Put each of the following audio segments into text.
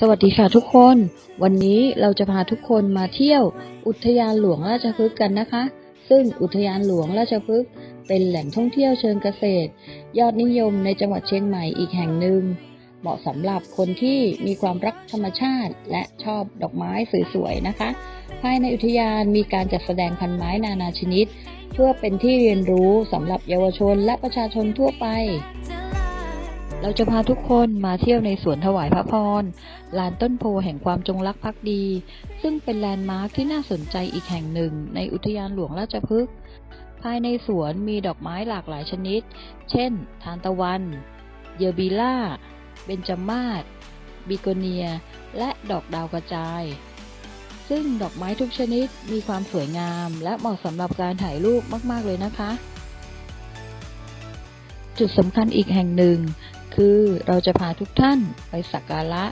สวัสดีค่ะทุกคน วันนี้เราจะพาทุกคนมาเที่ยว อุทยานหลวงราชพฤกษ์กันนะคะ ซึ่งอุทยานหลวงราชพฤกษ์เป็นแหล่งท่องเที่ยวเชิงเกษตร ยอดนิยมในจังหวัดเชียงใหม่อีกแห่งหนึ่ง เหมาะสำหรับคนที่มีความรักธรรมชาติ และชอบดอกไม้สวยๆนะคะ ภายในอุทยานมีการจัดแสดงพันไม้นานาชนิด เพื่อเป็นที่เรียนรู้สำหรับเยาวชนและประชาชนทั่วไป เราจะพาทุกคนมาเที่ยวในสวนถวายพระพร ลานต้นโพแห่งความจงรักภักดี ซึ่งเป็นแลนด์มาร์คที่น่าสนใจอีกแห่งหนึ่ง ในอุทยานหลวงราชพฤกษ์ ภายในสวนมีดอกไม้หลากหลายชนิด เช่น ทานตะวัน เยอบีล่า เบญจมาศ บิโกเนีย และดอกดาวกระจาย ซึ่งดอกไม้ทุกชนิดมีความสวยงาม และเหมาะสำหรับการถ่ายรูปมาก ๆ เลยนะคะ จุดสำคัญอีกแห่งหนึ่ง คือเราจะพาทุกท่านไปสักการะ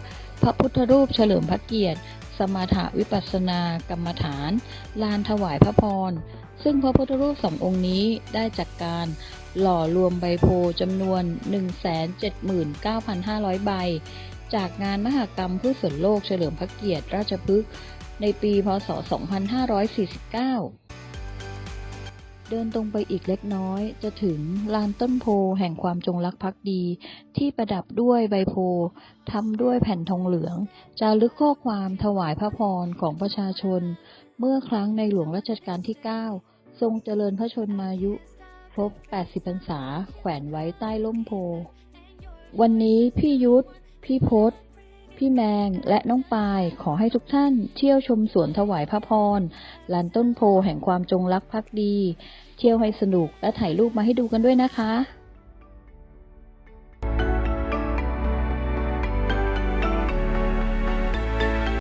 พระพุทธรูปเฉลิมพระเกียรติ สมถาวิปัสสนากรรมฐาน ลานถวายพระพร ซึ่งพระพุทธรูปสององค์นี้ได้จัดการหล่อรวมใบโพจำนวน 179,500 ใบ จากงานมหกรรมพืชสวนโลกเฉลิมพระเกียรติราชพฤกษ์ในปี พศ 2549 เดินตรงไปอีกเล็กน้อย จะถึงลานต้นโพแห่งความจงรักภักดี ที่ประดับด้วยใบโพทำด้วยแผ่นทองเหลือง จารึกข้อความถวายพระพรของประชาชน เมื่อครั้งในหลวงรัชกาลที่ 9 ทรงเจริญพระชนมายุครบ 80 พรรษา แขวนไว้ใต้ร่มโพ วันนี้พี่ยุทธ พี่พศ พี่แมงและน้องปายขอให้ทุกท่านเที่ยวชมสวนถวายพระพรลานต้นโพแห่งความจงรักภักดี เที่ยวให้สนุกและถ่ายรูปมาให้ดูกันด้วยนะคะ